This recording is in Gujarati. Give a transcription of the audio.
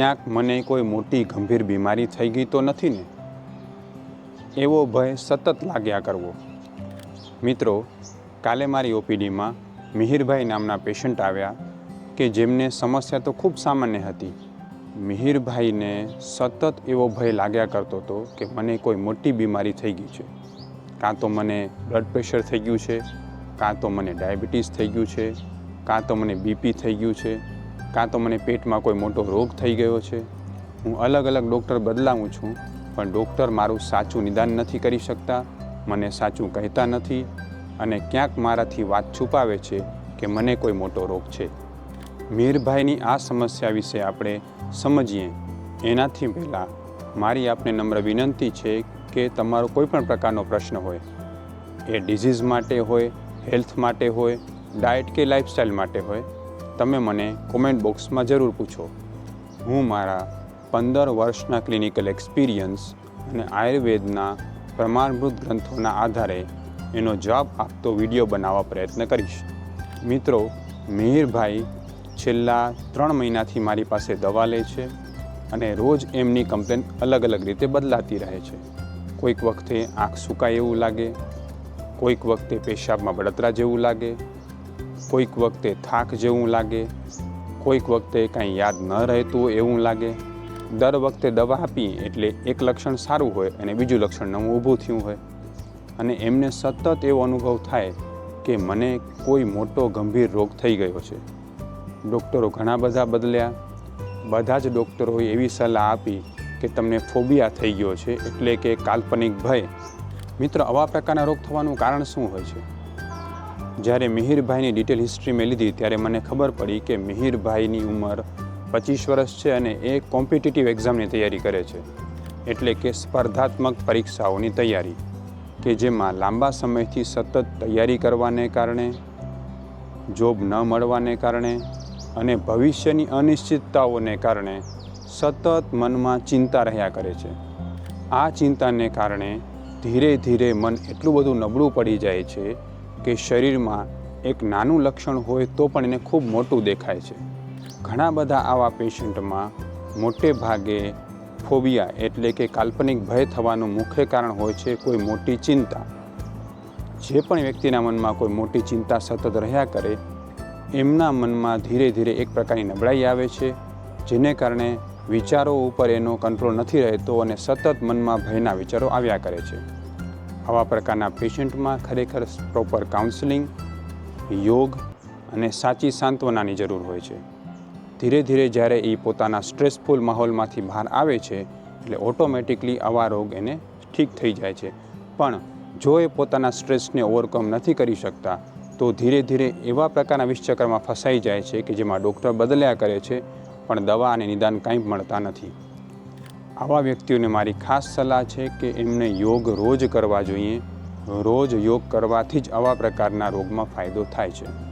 ક્યાંક મને કોઈ મોટી ગંભીર બીમારી થઈ ગઈ તો નથી ને? એવો ભય સતત લાગ્યા કરવો. મિત્રો, કાલે મારી ઓપીડીમાં મિહિરભાઈ નામના પેશન્ટ આવ્યા કે જેમને સમસ્યા તો ખૂબ સામાન્ય હતી. મિહિરભાઈને સતત એવો ભય લાગ્યા કરતો હતો કે મને કોઈ મોટી બીમારી થઈ ગઈ છે. કાં તો મને બ્લડ પ્રેશર થઈ ગયું છે, કાં તો મને ડાયાબિટીસ થઈ ગયું છે, કાં તો મને બીપી થઈ ગયું છે. કાં તો મને પેટમાં કોઈ મોટો રોગ થઈ ગયો છે. હું અલગ અલગ ડૉક્ટર બદલાવું છું, પણ ડૉક્ટર મારું સાચું નિદાન નથી કરી શકતા, મને સાચું કહેતા નથી અને ક્યાંક મારાથી વાત છુપાવે છે કે મને કોઈ મોટો રોગ છે. મીરભાઈની આ સમસ્યા વિશે આપણે સમજીએ. એનાથી પહેલાં મારી આપને નમ્ર વિનંતી છે કે તમારો કોઈ પણ પ્રકારનો પ્રશ્ન હોય, એ ડિઝીઝ માટે હોય, હેલ્થ માટે હોય, ડાયટ કે લાઇફસ્ટાઈલ માટે હોય તમે મને કોમેન્ટ બોક્સમાં જરૂર પૂછો. હું મારા પંદર વર્ષના ક્લિનિકલ એક્સપિરિયન્સ અને આયુર્વેદના પ્રમાણભૂત ગ્રંથોના આધારે એનો જવાબ આપતો વીડિયો બનાવવા પ્રયત્ન કરીશ. મિત્રો, મિહિરભાઈ છેલ્લા ત્રણ મહિનાથી મારી પાસે દવા લે છે અને રોજ એમની કમ્પ્લેન અલગ અલગ રીતે બદલાતી રહે છે. કોઈક વખતે આંખ સુકાય એવું લાગે, કોઈક વખતે પેશાબમાં બળતરા જેવું લાગે કોઈક વખતે થાક જેવું લાગે, કોઈક વખતે કાંઈ યાદ ન રહેતું એવું લાગે. દર વખતે દવા આપી એટલે એક લક્ષણ સારું હોય અને બીજું લક્ષણ નવું ઊભું થયું હોય. અને એમને સતત એવો અનુભવ થાય કે મને કોઈ મોટો ગંભીર રોગ થઈ ગયો છે. ડૉક્ટરો ઘણા બધા બદલ્યા. બધા જ ડૉક્ટરોએ એવી સલાહ આપી કે તમને ફોબિયા થઈ ગયો છે એટલે કે કાલ્પનિક ભય. મિત્રો, આવા પ્રકારના રોગ થવાનું કારણ શું હોય છે? જ્યારે મિહિરભાઈની ડિટેલ હિસ્ટ્રી મેં લીધી, ત્યારે મને ખબર પડી કે મિહિરભાઈની ઉંમર પચીસ વર્ષ છે અને એ કોમ્પિટિટિવ એક્ઝામની તૈયારી કરે છે. એટલે કે સ્પર્ધાત્મક પરીક્ષાઓની તૈયારી, કે જેમાં લાંબા સમયથી સતત તૈયારી કરવાને કારણે, જોબ ન મળવાને કારણે અને ભવિષ્યની અનિશ્ચિતતાઓને કારણે સતત મનમાં ચિંતા રહ્યા કરે છે. આ ચિંતાને કારણે ધીરે ધીરે મન એટલું બધું નબળું પડી જાય છે કે શરીરમાં એક નાનું લક્ષણ હોય તો પણ એને ખૂબ મોટું દેખાય છે. ઘણા બધા આવા પેશન્ટમાં મોટે ભાગે ફોબિયા એટલે કે કાલ્પનિક ભય થવાનું મુખ્ય કારણ હોય છે કોઈ મોટી ચિંતા. જે પણ વ્યક્તિના મનમાં કોઈ મોટી ચિંતા સતત રહ્યા કરે, એમના મનમાં ધીરે ધીરે એક પ્રકારની નબળાઈ આવે છે, જેને કારણે વિચારો ઉપર એનો કંટ્રોલ નથી રહેતો અને સતત મનમાં ભયના વિચારો આવ્યા કરે છે. આવા પ્રકારના પેશન્ટમાં ખરેખર પ્રોપર કાઉન્સેલિંગ, યોગ અને સાચી સાંત્વનાની જરૂર હોય છે. ધીરે ધીરે જ્યારે એ પોતાના સ્ટ્રેસફુલ માહોલમાંથી બહાર આવે છે, એટલે ઓટોમેટિકલી આવા રોગ એને ઠીક થઈ જાય છે. પણ જો એ પોતાના સ્ટ્રેસને ઓવરકમ નથી કરી શકતા, તો ધીરે ધીરે એવા પ્રકારના વિશ્ચક્રમાં ફસાઈ જાય છે કે જેમાં ડૉક્ટર બદલ્યા કરે છે, પણ દવા અને નિદાન કાંઈ મળતા નથી. આવા વ્યક્તિઓને મારી ખાસ સલાહ છે કે એમને યોગ રોજ કરવા જોઈએ. રોજ યોગ કરવાથી જ આવા પ્રકારના રોગમાં ફાયદો થાય છે.